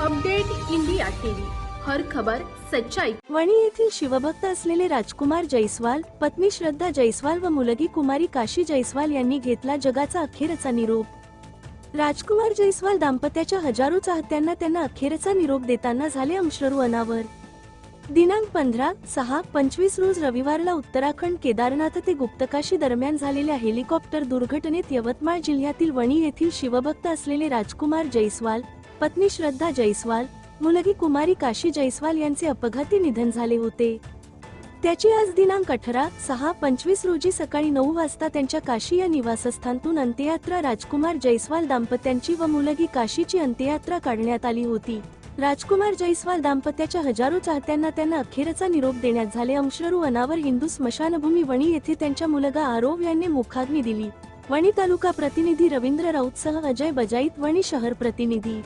Update India TV. हर खबर सच्चाई. वणी येथील शिवभक्त असलेले राजकुमार जैस्वाल पत्नी श्रद्धा जैस्वाल व मुलगी कुमारी काशी जैस्वाल यांनी घेतला जगाचा अखेरचा निरोप. राजकुमार जैस्वाल दाम्पत्याच्या हजारो चाहत्यांना त्यांना अखेरचा निरोप देताना झाले अश्रू अनावर. दिनांक पंधरा सहा पंचवीस रोज रविवारला उत्तराखंड केदारनाथ ते गुप्तकाशी दरम्यान झालेल्या हेलिकॉप्टर दुर्घटनेत यवतमाळ जिल्ह्यातील वणी येथील शिवभक्त असलेले राजकुमार जैस्वाल पत्नी श्रद्धा जैस्वाल मुलगी कुमारी काशी जैस्वाल यांचे अपघाती निधन झाले होते. त्याची आज दिनांक अठरा सहा पंचवीस रोजी सकाळी नऊ वाजता त्यांच्या काशी या निवासस्थानतून अंत्ययात्रा राजकुमार जैस्वाल दाम्पत्यांची व मुलगी काशीची अंत्ययात्रा काढण्यात आली होती. राजकुमार जैस्वाल दाम्पत्याच्या हजारो चाहत्यांना त्यांना अखेरचा निरोप देण्यात झाले. अंशरू अनावर हिंदू स्मशानभूमी वणी येथे त्यांच्या मुलगा आरोव यांनी मुखाग्नी दिली. वणी तालुका प्रतिनिधी रवींद्र राऊतसह अजय बजाईत वणी शहर प्रतिनिधी.